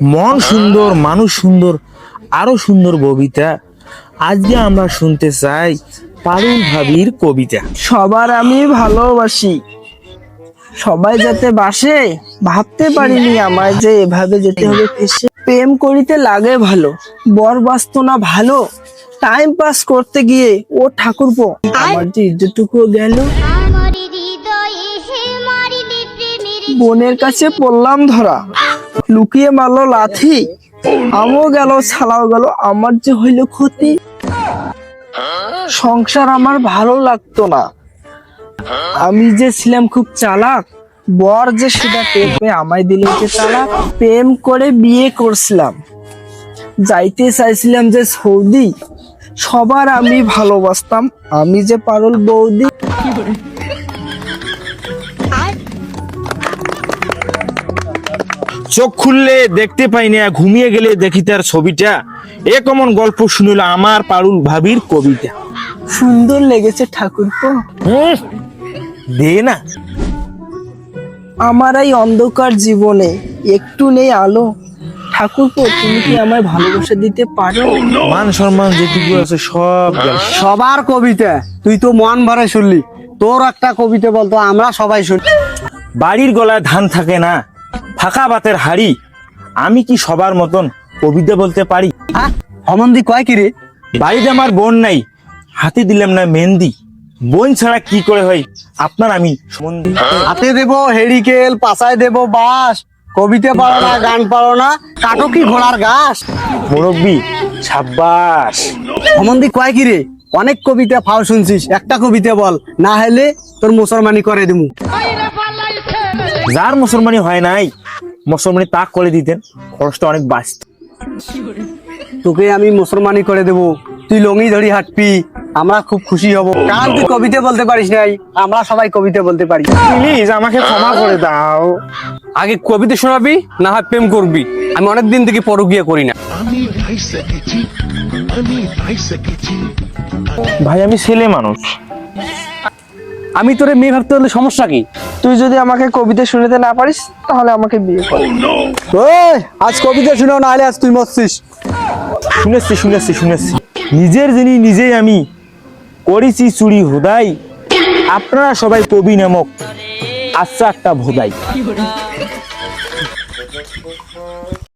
মন সুন্দর মানুষ সুন্দর আরও সুন্দর কবিতা আজকে আমরা শুনতে চাই পারুল ভাবির কবিতা। সবার আমি ভালোবাসি। সবাই যাতে বাসে ভাবতে পারিনি আমায় যে এভাবে যেতে হবে ফেসে। প্রেম করিতে লাগে ভালো বর বাস্ত না ভালো। টাইম পাস করতে গিয়ে ও ঠাকুরপো আমার যে ইজ্জতটুকু গেল। আমার হৃদয়ে হে মারিলে প্রেমের বোনের কাছে পড়লাম ধরা। লুকিয়ে মারলো লাথি। আমও গেল, ছালাও গেল, আমার যে হইল ক্ষতি। সংসার আমার ভালো লাগতো না। আমি যে ছিলাম খুব চালাক, বর যে সেটা পেয়ে আমায় দিল যে তালাক প্রেম করে বিয়ে করছিলাম। যাইতে চাইছিলাম যে সৌদি, সবার আমি ভালোবাসতাম, আমি যে পারল বৌদি। চোখ খুললে দেখতে পাই না ঘুমিয়ে গেলে দেখি তার ছবিটা। এ কমন গল্প শুনিল আমার পারুল ভাবির কবিতা। সুন্দর লেগেছে ঠাকুরপো হুম, দে না। আমার এই অন্ধকার জীবনে একটু নেই আলো। ঠাকুরপো তুমি কি আমায় ভালোবাসা দিতে পারো? মান সম্মান যেটুকু আছে সব সবার কবিতা তুই তো মন ভরে শুনলি। তোর একটা কবিতা বলতো আমরা সবাই শুনি। বাড়ির গলায় ধান থাকে না ফাঁকা বাতের হাড়ি। আমি কি সবার মতন কবিতা বলতে পারি? হমন্দি কয় কি রে? বাড়িতে আমার বোন নাই হাতে দিলাম না মেহেন্দি। বোন ছাড়া কি করে হয়? আপনার আমি হাতে দেবো হেরিকেল পাশায় দেবো বাস কবিতা পারো না গান পারো না কাটো কি ঘোড়ার ঘাস? মুরব্বী সাব্বাস। হমন্দি কয় কি রে? অনেক কবিতা ফাও শুনছিস একটা কবিতা বল না হলে তোর মুসলমানি করে দিমু। যার মুসলমানি হয় নাই মুসলমানি তাক করে দিতেন খরচটা অনেক বাঁচত। তোকে আমি মুসলমানি করে দেবো তুই লঙ্গি ধরি হাঁটবি আমরা খুব খুশি হব। কারণ তুই কবিতা বলতে পারিস নাই আমরা সবাই কবিতা বলতে পারি। প্লিজ আমাকে ক্ষমা করে দাও। আগে কবিতা শোনাবি না হয় প্রেম করবি। আমি অনেক দিন থেকে পরকিয়া করি না। ভাই আমি ছেলে মানুষ। আমি তোরে মেয়ে ভাবতে হলে সমস্যা কি? তুই যদি আমাকে কবিতা শুনতে না পারিস, তাহলে আমাকে বিয়ে কর। আজ কবিতা শুনো না হলে আজ তুই মরছিস। শুনেছি শুনেছি শুনেছি। নিজের যিনি নিজেই আমি, করেছি চুরি হুদাই। আপনারা সবাই কবি নামক আচ্ছা একটা ভোদাই।